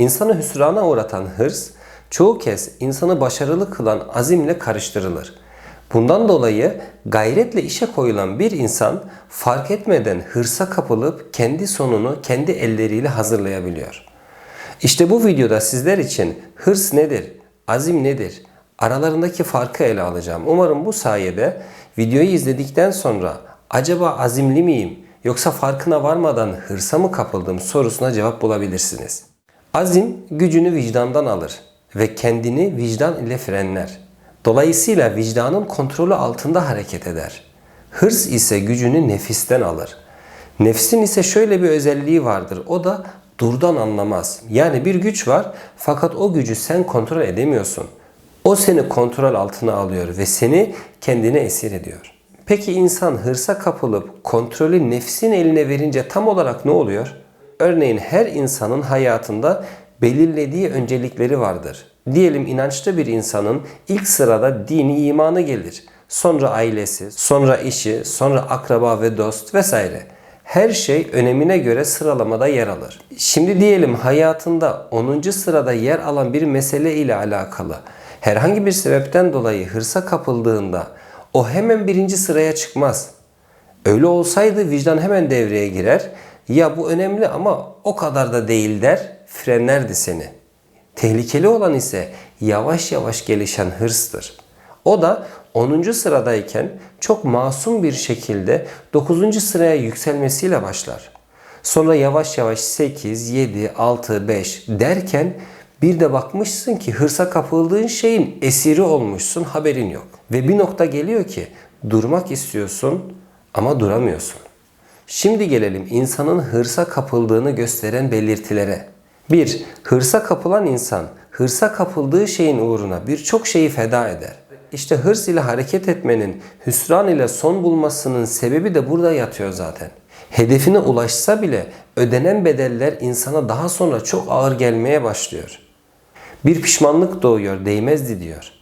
İnsanı hüsrana uğratan hırs, çoğu kez insanı başarılı kılan azimle karıştırılır. Bundan dolayı gayretle işe koyulan bir insan fark etmeden hırsa kapılıp kendi sonunu kendi elleriyle hazırlayabiliyor. İşte bu videoda sizler için hırs nedir, azim nedir, aralarındaki farkı ele alacağım. Umarım bu sayede videoyu izledikten sonra acaba azimli miyim yoksa farkına varmadan hırsa mı kapıldım sorusuna cevap bulabilirsiniz. Azim gücünü vicdandan alır ve kendini vicdan ile frenler. Dolayısıyla vicdanın kontrolü altında hareket eder. Hırs ise gücünü nefisten alır. Nefsin ise şöyle bir özelliği vardır. O da durdan anlamaz. Yani bir güç var fakat o gücü sen kontrol edemiyorsun. O seni kontrol altına alıyor ve seni kendine esir ediyor. Peki insan hırsa kapılıp kontrolü nefsin eline verince tam olarak ne oluyor? Örneğin her insanın hayatında belirlediği öncelikleri vardır. Diyelim inançlı bir insanın ilk sırada dini imanı gelir. Sonra ailesi, sonra işi, sonra akraba ve dost vesaire. Her şey önemine göre sıralamada yer alır. Şimdi diyelim hayatında 10. sırada yer alan bir mesele ile alakalı herhangi bir sebepten dolayı hırsa kapıldığında o hemen birinci sıraya çıkmaz. Öyle olsaydı vicdan hemen devreye girer. Ya bu önemli ama o kadar da değil der, frenlerdi seni. Tehlikeli olan ise yavaş yavaş gelişen hırstır. O da 10. sıradayken çok masum bir şekilde 9. sıraya yükselmesiyle başlar. Sonra yavaş yavaş 8, 7, 6, 5 derken bir de bakmışsın ki hırsa kapıldığın şeyin esiri olmuşsun haberin yok. Ve bir nokta geliyor ki durmak istiyorsun ama duramıyorsun. Şimdi gelelim insanın hırsa kapıldığını gösteren belirtilere. 1. Hırsa kapılan insan hırsa kapıldığı şeyin uğruna birçok şeyi feda eder. İşte hırs ile hareket etmenin hüsran ile son bulmasının sebebi de burada yatıyor zaten. Hedefine ulaşsa bile ödenen bedeller insana daha sonra çok ağır gelmeye başlıyor. Bir pişmanlık doğuyor, değmezdi diyor.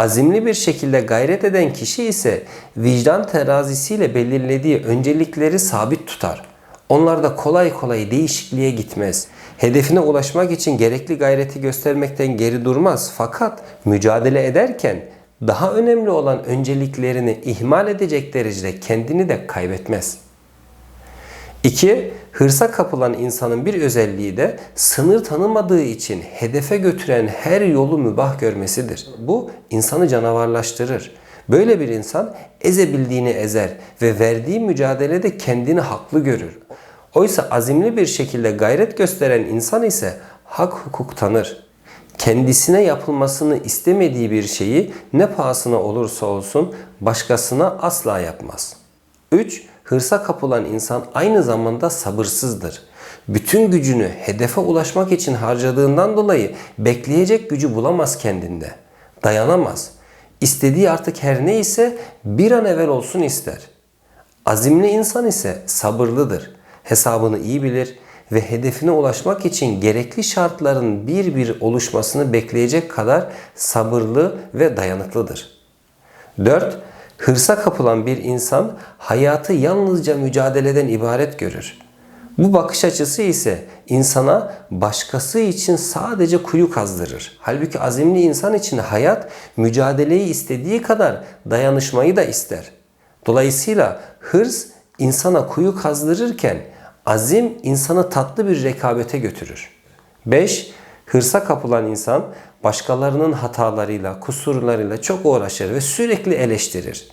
Azimli bir şekilde gayret eden kişi ise vicdan terazisiyle belirlediği öncelikleri sabit tutar. Onlar da kolay kolay değişikliğe gitmez. Hedefine ulaşmak için gerekli gayreti göstermekten geri durmaz fakat mücadele ederken daha önemli olan önceliklerini ihmal edecek derecede kendini de kaybetmez. 2. Hırsa kapılan insanın bir özelliği de sınır tanımadığı için hedefe götüren her yolu mübah görmesidir. Bu insanı canavarlaştırır. Böyle bir insan ezebildiğini ezer ve verdiği mücadelede kendini haklı görür. Oysa azimli bir şekilde gayret gösteren insan ise hak hukuk tanır. Kendisine yapılmasını istemediği bir şeyi ne pahasına olursa olsun başkasına asla yapmaz. 3. Hırsa kapılan insan aynı zamanda sabırsızdır. Bütün gücünü hedefe ulaşmak için harcadığından dolayı bekleyecek gücü bulamaz kendinde. Dayanamaz. İstediği artık her neyse bir an evvel olsun ister. Azimli insan ise sabırlıdır. Hesabını iyi bilir ve hedefine ulaşmak için gerekli şartların bir bir oluşmasını bekleyecek kadar sabırlı ve dayanıklıdır. 4. Hırsa kapılan bir insan hayatı yalnızca mücadeleden ibaret görür. Bu bakış açısı ise insana başkası için sadece kuyu kazdırır. Halbuki azimli insan için hayat mücadeleyi istediği kadar dayanışmayı da ister. Dolayısıyla hırs insana kuyu kazdırırken azim insanı tatlı bir rekabete götürür. 5. Hırsa kapılan insan başkalarının hatalarıyla, kusurlarıyla çok uğraşır ve sürekli eleştirir.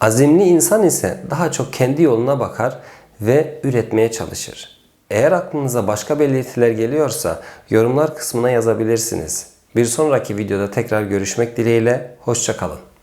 Azimli insan ise daha çok kendi yoluna bakar ve üretmeye çalışır. Eğer aklınıza başka belirtiler geliyorsa yorumlar kısmına yazabilirsiniz. Bir sonraki videoda tekrar görüşmek dileğiyle, hoşçakalın.